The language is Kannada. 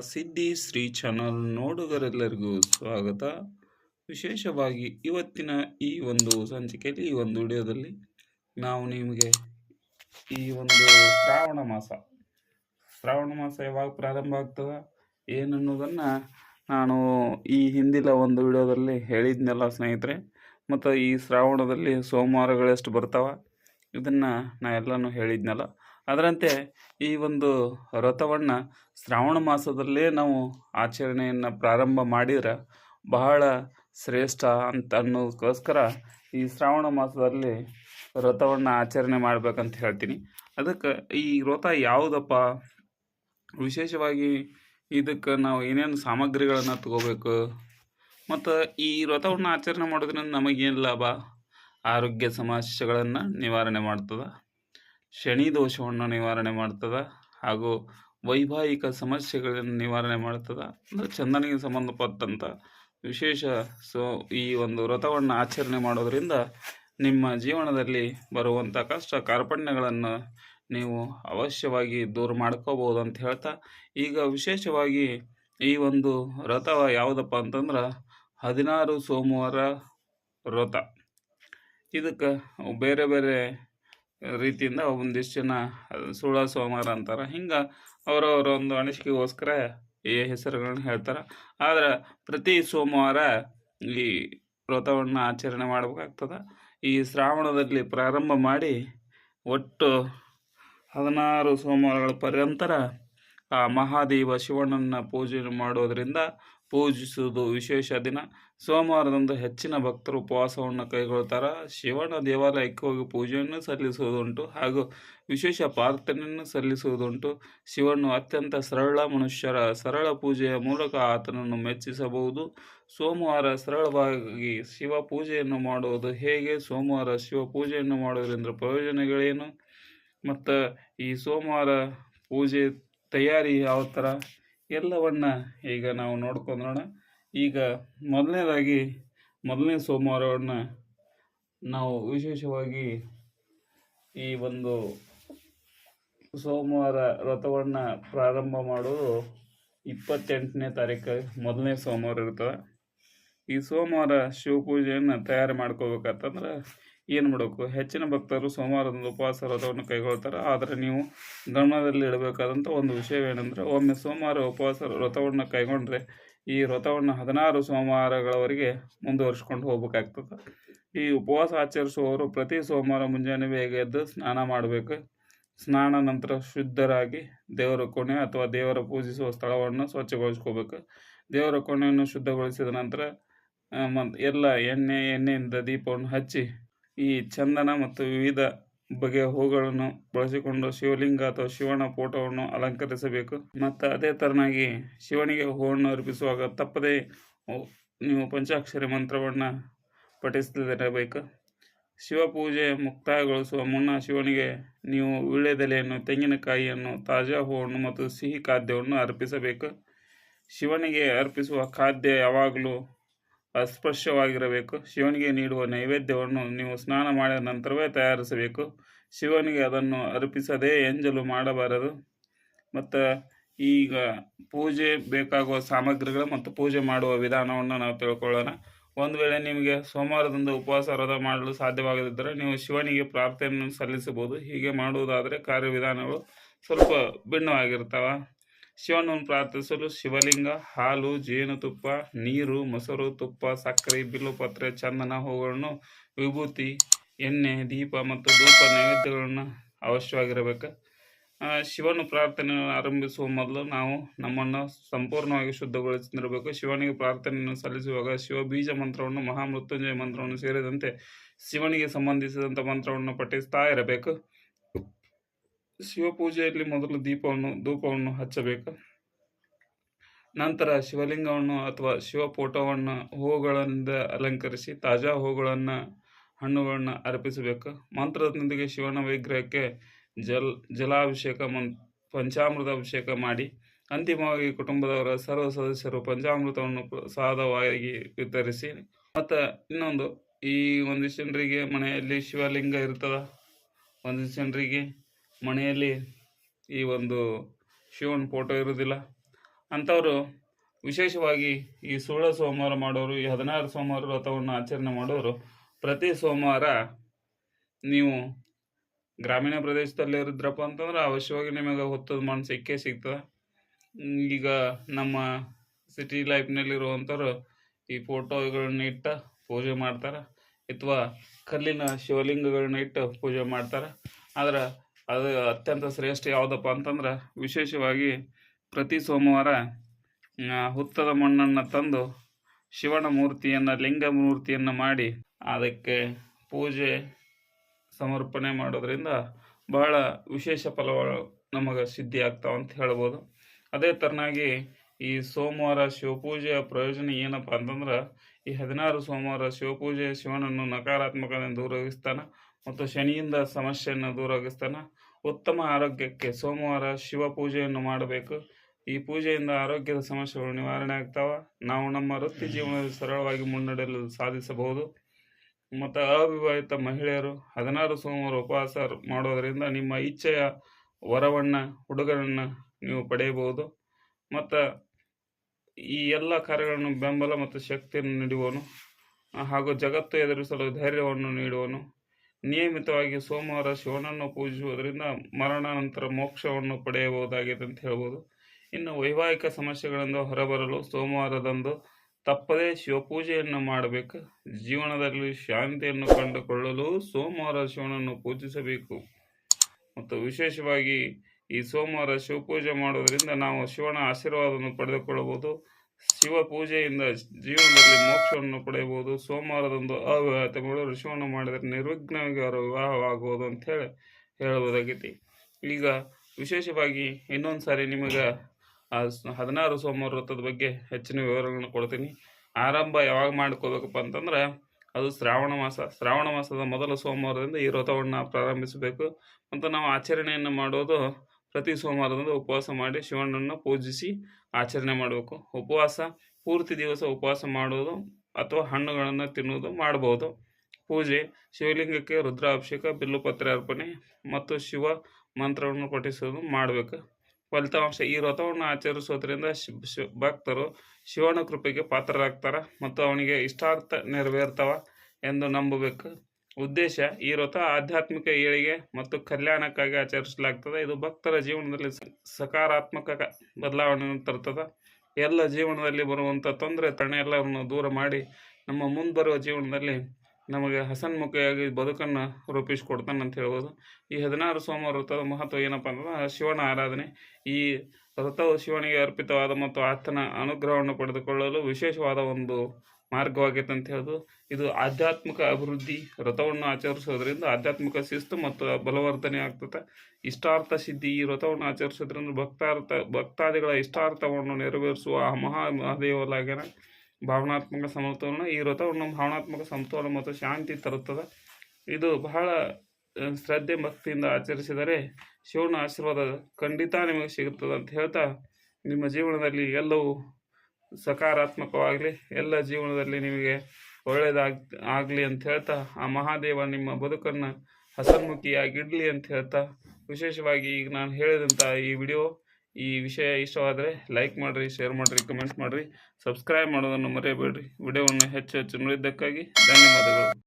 ಸಿದ್ಧಿ ಶ್ರೀ ಚಾನಲ್ ನೋಡುಗರೆಲ್ಲರಿಗೂ ಸ್ವಾಗತ. ವಿಶೇಷವಾಗಿ ಇವತ್ತಿನ ಈ ಒಂದು ಸಂಚಿಕೆಯಲ್ಲಿ, ಈ ಒಂದು ವಿಡಿಯೋದಲ್ಲಿ ನಾವು ನಿಮಗೆ ಈ ಒಂದು ಶ್ರಾವಣ ಮಾಸ. ಶ್ರಾವಣ ಮಾಸ ಯಾವಾಗ ಪ್ರಾರಂಭ ಆಗ್ತದ, ಏನನ್ನೋದನ್ನು ನಾನು ಈ ಹಿಂದಿನ ಒಂದು ವಿಡಿಯೋದಲ್ಲಿ ಹೇಳಿದ್ನೆಲ್ಲ ಸ್ನೇಹಿತರೆ. ಮತ್ತು ಈ ಶ್ರಾವಣದಲ್ಲಿ ಸೋಮವಾರಗಳೆಷ್ಟು ಬರ್ತಾವ, ಇದನ್ನು ನಾ ಎಲ್ಲನೂ ಹೇಳಿದ್ನಲ್ಲ. ಅದರಂತೆ ಈ ಒಂದು ವ್ರತವನ್ನು ಶ್ರಾವಣ ಮಾಸದಲ್ಲೇ ನಾವು ಆಚರಣೆಯನ್ನು ಪ್ರಾರಂಭ ಮಾಡಿದ್ರೆ ಬಹಳ ಶ್ರೇಷ್ಠ ಅಂತ ಅನ್ನೋದಕ್ಕೋಸ್ಕರ ಈ ಶ್ರಾವಣ ಮಾಸದಲ್ಲಿ ವ್ರತವನ್ನು ಆಚರಣೆ ಮಾಡ್ಬೇಕಂತ ಹೇಳ್ತೀನಿ. ಅದಕ್ಕೆ ಈ ವ್ರತ ಯಾವುದಪ್ಪ? ವಿಶೇಷವಾಗಿ ಇದಕ್ಕೆ ನಾವು ಏನೇನು ಸಾಮಗ್ರಿಗಳನ್ನು ತಗೋಬೇಕು? ಮತ್ತು ಈ ವ್ರತವನ್ನು ಆಚರಣೆ ಮಾಡೋದ್ರಿಂದ ನಮಗೇನು ಲಾಭ? ಆರೋಗ್ಯ ಸಮಸ್ಯೆಗಳನ್ನು ನಿವಾರಣೆ ಮಾಡ್ತದೆ? ಶನಿ ದೋಷವನ್ನು ನಿವಾರಣೆ ಮಾಡ್ತದೆ ಹಾಗೂ ವೈವಾಹಿಕ ಸಮಸ್ಯೆಗಳನ್ನು ನಿವಾರಣೆ ಮಾಡ್ತದೆ. ಅಂದರೆ ಚಂದನಿಗೆ ಸಂಬಂಧಪಟ್ಟಂಥ ವಿಶೇಷ ಸೊ ಈ ಒಂದು ವ್ರತವನ್ನು ಆಚರಣೆ ಮಾಡೋದರಿಂದ ನಿಮ್ಮ ಜೀವನದಲ್ಲಿ ಬರುವಂಥ ಕಷ್ಟ ಕಾರ್ಪಣ್ಯಗಳನ್ನು ನೀವು ಅವಶ್ಯವಾಗಿ ದೂರ ಮಾಡ್ಕೋಬೋದು ಅಂತ ಹೇಳ್ತಾ, ಈಗ ವಿಶೇಷವಾಗಿ ಈ ಒಂದು ವ್ರತ ಯಾವುದಪ್ಪ ಅಂತಂದ್ರೆ ಹದಿನಾರು ಸೋಮವಾರ ವ್ರತ. ಇದಕ್ಕೆ ಬೇರೆ ಬೇರೆ ರೀತಿಯಿಂದ ಒಂದಿಷ್ಟು ಜನ ಸುಳ ಸೋಮವಾರ ಅಂತಾರೆ. ಹಿಂಗೆ ಅವರವರ ಒಂದು ಅನಿಸಿಕೆಗೋಸ್ಕರ ಈ ಹೆಸರುಗಳನ್ನ ಹೇಳ್ತಾರೆ. ಆದರೆ ಪ್ರತಿ ಸೋಮವಾರ ಈ ವ್ರತವನ್ನು ಆಚರಣೆ ಮಾಡಬೇಕಾಗ್ತದೆ. ಈ ಶ್ರಾವಣದಲ್ಲಿ ಪ್ರಾರಂಭ ಮಾಡಿ ಒಟ್ಟು ಹದಿನಾರು ಸೋಮವಾರಗಳ ಪರ್ಯಂತರ ಆ ಮಹಾದೇವ ಶಿವನನ್ನು ಪೂಜೆ ಮಾಡೋದರಿಂದ ಪೂಜಿಸುವುದು ವಿಶೇಷ ದಿನ. ಸೋಮವಾರದಂದು ಹೆಚ್ಚಿನ ಭಕ್ತರು ಉಪವಾಸವನ್ನು ಕೈಗೊಳ್ತಾರೆ ಶಿವನ ದೇವಾಲಯಕ್ಕೆ ಹೋಗಿ ಪೂಜೆಯನ್ನು ಸಲ್ಲಿಸುವುದುಂಟು ಹಾಗೂ ವಿಶೇಷ ಪ್ರಾರ್ಥನೆಯನ್ನು ಸಲ್ಲಿಸುವುದುಂಟು. ಶಿವನು ಅತ್ಯಂತ ಸರಳ ಮನುಷ್ಯರ ಸರಳ ಪೂಜೆಯ ಮೂಲಕ ಆತನನ್ನು ಮೆಚ್ಚಿಸಬಹುದು. ಸೋಮವಾರ ಸರಳವಾಗಿ ಶಿವ ಪೂಜೆಯನ್ನು ಮಾಡುವುದು ಹೇಗೆ? ಸೋಮವಾರ ಶಿವ ಪೂಜೆಯನ್ನು ಮಾಡುವುದರಿಂದ ಪ್ರಯೋಜನಗಳೇನು? ಮತ್ತು ಈ ಸೋಮವಾರ ಪೂಜೆ ತಯಾರಿ ಯಾವ ಥರ ಎಲ್ಲವನ್ನು ಈಗ ನಾವು ನೋಡ್ಕೊಂಡೋಣ ಈಗ ಮೊದಲನೇದಾಗಿ ಮೊದಲನೇ ಸೋಮವಾರವನ್ನು ನಾವು ವಿಶೇಷವಾಗಿ ಈ ಒಂದು ಸೋಮವಾರ ವ್ರತವನ್ನು ಪ್ರಾರಂಭ ಮಾಡೋದು ಇಪ್ಪತ್ತೆಂಟನೇ ತಾರೀಕು, ಮೊದಲನೇ ಸೋಮವಾರ ಇರ್ತವೆ ಈ ಸೋಮವಾರ ಶಿವಪೂಜೆಯನ್ನು ತಯಾರು ಮಾಡ್ಕೋಬೇಕಂತಂದ್ರೆ ಏನು ಮಾಡಬೇಕು? ಹೆಚ್ಚಿನ ಭಕ್ತರು ಸೋಮವಾರದಂದು ಉಪವಾಸ ವ್ರತವನ್ನು ಕೈಗೊಳ್ತಾರೆ. ಆದರೆ ನೀವು ಗಮನದಲ್ಲಿ ಇಡಬೇಕಾದಂಥ ಒಂದು ವಿಷಯವೇನೆಂದರೆ, ಒಮ್ಮೆ ಸೋಮವಾರ ಉಪವಾಸ ವ್ರತವನ್ನು ಕೈಗೊಂಡ್ರೆ ಈ ವ್ರತವನ್ನು ಹದಿನಾರು ಸೋಮವಾರಗಳವರೆಗೆ ಮುಂದುವರಿಸ್ಕೊಂಡು ಹೋಗಬೇಕಾಗ್ತದೆ. ಈ ಉಪವಾಸ ಆಚರಿಸುವವರು ಪ್ರತಿ ಸೋಮವಾರ ಮುಂಜಾನೆ ಬೇಗ ಎದ್ದು ಸ್ನಾನ ಮಾಡಬೇಕು. ಸ್ನಾನ ನಂತರ ಶುದ್ಧರಾಗಿ ದೇವರ ಕೋಣೆ ಅಥವಾ ದೇವರ ಪೂಜಿಸುವ ಸ್ಥಳವನ್ನು ಸ್ವಚ್ಛಗೊಳಿಸ್ಕೋಬೇಕು. ದೇವರ ಕೋಣೆಯನ್ನು ಶುದ್ಧಗೊಳಿಸಿದ ನಂತರ ಎಲ್ಲ ಎಣ್ಣೆ, ಎಣ್ಣೆಯಿಂದ ದೀಪವನ್ನು ಹಚ್ಚಿ ಈ ಚಂದನ ಮತ್ತು ವಿವಿಧ ಬಗೆಯ ಹೂಗಳನ್ನು ಬಳಸಿಕೊಂಡು ಶಿವಲಿಂಗ ಅಥವಾ ಶಿವನ ಫೋಟೋವನ್ನು ಅಲಂಕರಿಸಬೇಕು. ಮತ್ತು ಅದೇ ಥರನಾಗಿ ಶಿವನಿಗೆ ಹೂವನ್ನು ಅರ್ಪಿಸುವಾಗ ತಪ್ಪದೇ ನೀವು ಪಂಚಾಕ್ಷರಿ ಮಂತ್ರವನ್ನು ಪಠಿಸದಿರಬೇಕು. ಶಿವಪೂಜೆ ಮುಕ್ತಾಯಗೊಳಿಸುವ ಮುನ್ನ ಶಿವನಿಗೆ ನೀವು ವೀಳ್ಯದೆಲೆಯನ್ನು, ತೆಂಗಿನಕಾಯಿಯನ್ನು, ತಾಜಾ ಹೂವನ್ನು ಮತ್ತು ಸಿಹಿ ಖಾದ್ಯವನ್ನು ಅರ್ಪಿಸಬೇಕು. ಶಿವನಿಗೆ ಅರ್ಪಿಸುವ ಖಾದ್ಯ ಯಾವಾಗಲೂ ಅಸ್ಪೃಶ್ಯವಾಗಿರಬೇಕು. ಶಿವನಿಗೆ ನೀಡುವ ನೈವೇದ್ಯವನ್ನು ನೀವು ಸ್ನಾನ ಮಾಡಿದ ನಂತರವೇ ತಯಾರಿಸಬೇಕು. ಶಿವನಿಗೆ ಅದನ್ನು ಅರ್ಪಿಸದೇ ಎಂಜಲು ಮಾಡಬಾರದು. ಮತ್ತು ಈಗ ಪೂಜೆ ಬೇಕಾಗುವ ಸಾಮಗ್ರಿಗಳು ಮತ್ತು ಪೂಜೆ ಮಾಡುವ ವಿಧಾನವನ್ನು ನಾವು ತಿಳ್ಕೊಳ್ಳೋಣ. ಒಂದು ವೇಳೆ ನಿಮಗೆ ಸೋಮವಾರದಿಂದ ಉಪವಾಸ ವ್ರತ ಮಾಡಲು ಸಾಧ್ಯವಾಗದಿದ್ದರೆ ನೀವು ಶಿವನಿಗೆ ಪ್ರಾರ್ಥನೆಯನ್ನು ಸಲ್ಲಿಸಬಹುದು. ಹೀಗೆ ಮಾಡುವುದಾದರೆ ಕಾರ್ಯವಿಧಾನಗಳು ಸ್ವಲ್ಪ ಭಿನ್ನವಾಗಿರ್ತವೆ. ಶಿವನನ್ನು ಪ್ರಾರ್ಥಿಸಲು ಶಿವಲಿಂಗ, ಹಾಲು, ಜೇನುತುಪ್ಪ, ನೀರು, ಮೊಸರು, ತುಪ್ಪ, ಸಕ್ಕರೆ, ಬಿಲ್ಲುಪತ್ರೆ, ಚಂದನ, ಹೂಗಳನ್ನು, ವಿಭೂತಿ, ಎಣ್ಣೆ, ದೀಪ ಮತ್ತು ಧೂಪ ನೈವೇದ್ಯಗಳನ್ನು ಅವಶ್ಯವಾಗಿರಬೇಕು. ಶಿವನು ಪ್ರಾರ್ಥನೆಯನ್ನು ಆರಂಭಿಸುವ ಮೊದಲು ನಾವು ನಮ್ಮನ್ನು ಸಂಪೂರ್ಣವಾಗಿ ಶುದ್ಧಗೊಳಿಸಿರಬೇಕು. ಶಿವನಿಗೆ ಪ್ರಾರ್ಥನೆಯನ್ನು ಸಲ್ಲಿಸುವಾಗ ಶಿವ ಬೀಜ ಮಂತ್ರವನ್ನು, ಮಹಾಮೃತ್ಯುಂಜಯ ಮಂತ್ರವನ್ನು ಸೇರಿದಂತೆ ಶಿವನಿಗೆ ಸಂಬಂಧಿಸಿದಂಥ ಮಂತ್ರವನ್ನು ಪಠಿಸ್ತಾ ಇರಬೇಕು. ಶಿವಪೂಜೆಯಲ್ಲಿ ಮೊದಲು ದೀಪವನ್ನು, ಧೂಪವನ್ನು ಹಚ್ಚಬೇಕು. ನಂತರ ಶಿವಲಿಂಗವನ್ನು ಅಥವಾ ಶಿವ ಫೋಟೋವನ್ನು ಹೂಗಳಿಂದ ಅಲಂಕರಿಸಿ ತಾಜಾ ಹೂಗಳನ್ನು, ಹಣ್ಣುಗಳನ್ನು ಅರ್ಪಿಸಬೇಕು. ಮಂತ್ರದೊಂದಿಗೆ ಶಿವನ ವಿಗ್ರಹಕ್ಕೆ ಜಲ್, ಜಲಾಭಿಷೇಕ ಮಂತ್ ಪಂಚಾಮೃತ ಅಭಿಷೇಕ ಮಾಡಿ, ಅಂತಿಮವಾಗಿ ಕುಟುಂಬದವರ ಸರ್ವ ಸದಸ್ಯರು ಪಂಚಾಮೃತವನ್ನು ಪ್ರಸಾದವಾಗಿ ವಿತರಿಸಿ. ಮತ್ತು ಇನ್ನೊಂದು, ಈ ಒಂದಿಷ್ಟು ಜನರಿಗೆ ಮನೆಯಲ್ಲಿ ಶಿವಲಿಂಗ ಇರ್ತದೆ? ಒಂದಿಷ್ಟು ಜನರಿಗೆ ಮನೆಯಲ್ಲಿ ಈ ಒಂದು ಶಿವನ ಫೋಟೋ ಇರೋದಿಲ್ಲ ಅಂಥವರು ವಿಶೇಷವಾಗಿ ಈ ಸುಳ್ಳ ಸೋಮವಾರ ಮಾಡೋರು, ಈ ಹದಿನಾರು ಸೋಮವಾರ ವ್ರತವನ್ನು ಆಚರಣೆ ಮಾಡೋರು, ಪ್ರತಿ ಸೋಮವಾರ ನೀವು ಗ್ರಾಮೀಣ ಪ್ರದೇಶದಲ್ಲಿ ಇರಿದ್ರಪ್ಪ ಅಂತಂದ್ರೆ ಅವಶ್ಯವಾಗಿ ನಿಮಗೆ ಹೊತ್ತದ ಮಣ್ಣು ಸಿಕ್ಕೇ ಸಿಗ್ತದೆ. ಈಗ ನಮ್ಮ ಸಿಟಿ ಲೈಫ್ನಲ್ಲಿರುವಂಥವ್ರು ಈ ಫೋಟೋಗಳನ್ನ ಇಟ್ಟು ಪೂಜೆ ಮಾಡ್ತಾರೆ. ಅಥವಾ ಕಲ್ಲಿನ ಶಿವಲಿಂಗಗಳನ್ನ ಇಟ್ಟು ಪೂಜೆ ಮಾಡ್ತಾರೆ. ಆದ್ರೆ ಅದು ಅತ್ಯಂತ ಶ್ರೇಷ್ಠ ಯಾವುದಪ್ಪ ಅಂತಂದ್ರೆ ವಿಶೇಷವಾಗಿ ಪ್ರತಿ ಸೋಮವಾರ ಹುತ್ತದ ಮಣ್ಣನ್ನು ತಂದು ಶಿವನ ಮೂರ್ತಿಯನ್ನು, ಲಿಂಗ ಮೂರ್ತಿಯನ್ನು ಮಾಡಿ ಅದಕ್ಕೆ ಪೂಜೆ ಸಮರ್ಪಣೆ ಮಾಡೋದರಿಂದ ಬಹಳ ವಿಶೇಷ ಫಲಗಳು ನಮಗೆ ಸಿದ್ಧಿ ಆಗ್ತಾವೆ ಅಂತ ಹೇಳ್ಬೋದು. ಅದೇ ಥರನಾಗಿ ಈ ಸೋಮವಾರ ಶಿವಪೂಜೆಯ ಪ್ರಯೋಜನ ಏನಪ್ಪ ಅಂತಂದ್ರೆ ಈ ಹದಿನಾರು ಸೋಮವಾರ ಶಿವಪೂಜೆ ಶಿವನನ್ನು ನಕಾರಾತ್ಮಕದಿಂದ ದೂರಗಿಸ್ತಾನೆ ಮತ್ತು ಶನಿಯಿಂದ ಸಮಸ್ಯೆಯನ್ನು ದೂರಗಿಸ್ತಾನೆ ಉತ್ತಮ ಆರೋಗ್ಯಕ್ಕೆ ಸೋಮವಾರ ಶಿವ ಪೂಜೆಯನ್ನು ಮಾಡಬೇಕು. ಈ ಪೂಜೆಯಿಂದ ಆರೋಗ್ಯದ ಸಮಸ್ಯೆಗಳು ನಿವಾರಣೆ ಆಗ್ತಾವ. ನಾವು ನಮ್ಮ ವೃತ್ತಿ ಜೀವನದಲ್ಲಿ ಸರಳವಾಗಿ ಮುನ್ನಡೆಯಲು ಸಾಧಿಸಬಹುದು. ಮತ್ತು ಅವಿವಾಹಿತ ಮಹಿಳೆಯರು ಹದಿನಾರು ಸೋಮವಾರ ಉಪವಾಸ ಮಾಡೋದರಿಂದ ನಿಮ್ಮ ಇಚ್ಛೆಯ ವರವನ್ನು ಹುಡುಗರನ್ನು ನೀವು ಪಡೆಯಬಹುದು. ಮತ್ತು ಈ ಎಲ್ಲ ಕಾರ್ಯಗಳನ್ನು ಬೆಂಬಲ ಮತ್ತು ಶಕ್ತಿಯನ್ನು ನೀಡುವನು ಹಾಗೂ ಜಗತ್ತು ಎದುರಿಸಲು ಧೈರ್ಯವನ್ನು ನೀಡುವನು ನಿಯಮಿತವಾಗಿ ಸೋಮವಾರ ಶಿವನನ್ನು ಪೂಜಿಸುವುದರಿಂದ ಮರಣಾನಂತರ ಮೋಕ್ಷವನ್ನು ಪಡೆಯಬಹುದಾಗಿದೆ ಅಂತ ಹೇಳ್ಬೋದು. ಇನ್ನು ವೈವಾಹಿಕ ಸಮಸ್ಯೆಗಳಿಂದ ಹೊರಬರಲು ಸೋಮವಾರದಂದು ತಪ್ಪದೇ ಶಿವಪೂಜೆಯನ್ನು ಮಾಡಬೇಕು. ಜೀವನದಲ್ಲಿ ಶಾಂತಿಯನ್ನು ಕಂಡುಕೊಳ್ಳಲು ಸೋಮವಾರ ಶಿವನನ್ನು ಪೂಜಿಸಬೇಕು. ಮತ್ತು ವಿಶೇಷವಾಗಿ ಈ ಸೋಮವಾರ ಶಿವಪೂಜೆ ಮಾಡೋದರಿಂದ ನಾವು ಶಿವನ ಆಶೀರ್ವಾದವನ್ನು ಪಡೆದುಕೊಳ್ಳಬಹುದು. ಶಿವ ಪೂಜೆಯಿಂದ ಜೀವನದಲ್ಲಿ ಮೋಕ್ಷವನ್ನು ಪಡೆಯಬಹುದು. ಸೋಮವಾರದಂದು ಅವಿವಾಹಿತ ಮಹಿಳೆಯರು ಶಿವನ ಮಾಡಿದರೆ ನಿರ್ವಿಘ್ನವಾಗಿ ವಿವಾಹವಾಗುವುದು ಅಂತ ಹೇಳಿ ಹೇಳಬಹುದಾಗೈತಿ ಈಗ ವಿಶೇಷವಾಗಿ ಇನ್ನೊಂದು ಸಾರಿ ನಿಮಗೆ ಹದಿನಾರು ಸೋಮವಾರ ವ್ರತದ ಬಗ್ಗೆ ಹೆಚ್ಚಿನ ವಿವರಗಳನ್ನು ಕೊಡ್ತೀನಿ. ಆರಂಭ ಯಾವಾಗ ಮಾಡ್ಕೋಬೇಕಪ್ಪ ಅಂತಂದ್ರೆ, ಅದು ಶ್ರಾವಣ ಮಾಸ. ಶ್ರಾವಣ ಮಾಸದ ಮೊದಲ ಸೋಮವಾರದಿಂದ ಈ ವ್ರತವನ್ನು ಪ್ರಾರಂಭಿಸಬೇಕು. ಮತ್ತು ನಾವು ಆಚರಣೆಯನ್ನು ಮಾಡೋದು ಪ್ರತಿ ಸೋಮವಾರದಂದು ಉಪವಾಸ ಮಾಡಿ ಶಿವನನ್ನು ಪೂಜಿಸಿ ಆಚರಣೆ ಮಾಡಬೇಕು. ಉಪವಾಸ, ಪೂರ್ತಿ ದಿವಸ ಉಪವಾಸ ಮಾಡುವುದು ಅಥವಾ ಹಣ್ಣುಗಳನ್ನು ತಿನ್ನುವುದು ಮಾಡಬಹುದು ಪೂಜೆ, ಶಿವಲಿಂಗಕ್ಕೆ ರುದ್ರಾಭಿಷೇಕ ಬಿಲ್ಲುಪತ್ರೆ ಅರ್ಪಣೆ ಮತ್ತು ಶಿವ ಮಂತ್ರವನ್ನು ಪಠಿಸುವುದು ಮಾಡಬೇಕು. ಫಲಿತಾಂಶ, ಈ ವ್ರತವನ್ನು ಆಚರಿಸೋದ್ರಿಂದ ಭಕ್ತರು ಶಿವನ ಕೃಪೆಗೆ ಪಾತ್ರರಾಗ್ತಾರೆ ಮತ್ತು ಅವನಿಗೆ ಇಷ್ಟಾರ್ಥ ನೆರವೇರ್ತವ ಎಂದು ನಂಬಬೇಕು. ಉದ್ದೇಶ ಈ ವ್ರತ ಆಧ್ಯಾತ್ಮಿಕ ಏಳಿಗೆ ಮತ್ತು ಕಲ್ಯಾಣಕ್ಕಾಗಿ ಆಚರಿಸಲಾಗ್ತದೆ. ಇದು ಭಕ್ತರ ಜೀವನದಲ್ಲಿ ಸಕಾರಾತ್ಮಕ ಬದಲಾವಣೆಯನ್ನು ತರ್ತದೆ. ಎಲ್ಲ ಜೀವನದಲ್ಲಿ ಬರುವಂಥ ತೊಂದರೆ, ತಣೆ ಎಲ್ಲವನ್ನು ದೂರ ಮಾಡಿ ನಮ್ಮ ಮುಂದೆ ಜೀವನದಲ್ಲಿ ನಮಗೆ ಹಸನ್ಮುಖಿಯಾಗಿ ಬದುಕನ್ನು ರೂಪಿಸಿಕೊಡ್ತಾನೆ ಅಂತ ಹೇಳ್ಬೋದು. ಈ ಹದಿನಾರು ಸೋಮವಾರ ವ್ರತದ ಮಹತ್ವ ಏನಪ್ಪ ಅಂದ್ರೆ ಶಿವನ ಆರಾಧನೆ, ಈ ವ್ರತವು ಶಿವನಿಗೆ ಅರ್ಪಿತವಾದ ಮತ್ತು ಆತನ ಅನುಗ್ರಹವನ್ನು ಪಡೆದುಕೊಳ್ಳಲು ವಿಶೇಷವಾದ ಒಂದು ಮಾರ್ಗವಾಗೈತೆ ಅಂತ ಹೇಳೋದು ಇದು ಆಧ್ಯಾತ್ಮಿಕ ಅಭಿವೃದ್ಧಿ ವ್ರತವನ್ನು ಆಚರಿಸೋದ್ರಿಂದ ಆಧ್ಯಾತ್ಮಿಕ ಶಿಸ್ತು ಮತ್ತು ಬಲವರ್ಧನೆ ಆಗ್ತದೆ. ಇಷ್ಟಾರ್ಥ ಸಿದ್ಧಿ ಈ ವ್ರತವನ್ನು ಆಚರಿಸೋದ್ರಿಂದ ಭಕ್ತಾರ್ಥ, ಭಕ್ತಾದಿಗಳ ಇಷ್ಟಾರ್ಥವನ್ನು ನೆರವೇರಿಸುವ ಮಹಾ ಮಹಾದೇವಲಾಗಿನ ಭಾವನಾತ್ಮಕ ಸಮತೋಲನ ಈ ವ್ರತವನ್ನು ಭಾವನಾತ್ಮಕ ಸಮತೋಲನ ಮತ್ತು ಶಾಂತಿ ತರುತ್ತದೆ. ಇದು ಬಹಳ ಶ್ರದ್ಧೆ ಭಕ್ತಿಯಿಂದ ಆಚರಿಸಿದರೆ ಶಿವನ ಆಶೀರ್ವಾದ ಖಂಡಿತ ನಿಮಗೆ ಸಿಗುತ್ತದೆ ಅಂತ ಹೇಳ್ತಾ ನಿಮ್ಮ ಜೀವನದಲ್ಲಿ ಎಲ್ಲವೂ ಸಕಾರಾತ್ಮಕವಾಗಲಿ, ಎಲ್ಲ ಜೀವನದಲ್ಲಿ ನಿಮಗೆ ಒಳ್ಳೆಯದಾಗ, ಆಗಲಿ ಅಂತ ಹೇಳ್ತಾ, ಆ ಮಹಾದೇವ ನಿಮ್ಮ ಬದುಕನ್ನು ಹಸನ್ಮುಖಿಯಾಗಿಡಲಿ ಅಂತ ಹೇಳ್ತಾ, ವಿಶೇಷವಾಗಿ ಈಗ ನಾನು ಹೇಳಿದಂಥ ಈ ವಿಡಿಯೋ ಈ ವಿಷಯ ಇಷ್ಟವಾದರೆ ಲೈಕ್ ಮಾಡಿರಿ, ಶೇರ್ ಮಾಡಿರಿ, ಕಮೆಂಟ್ ಮಾಡಿರಿ, ಸಬ್ಸ್ಕ್ರೈಬ್ ಮಾಡೋದನ್ನು ಮರೆಯಬೇಡ್ರಿ. ವಿಡಿಯೋವನ್ನು ಹೆಚ್ಚು ಹೆಚ್ಚು ನೋಡಿದ್ದಕ್ಕಾಗಿ ಧನ್ಯವಾದಗಳು.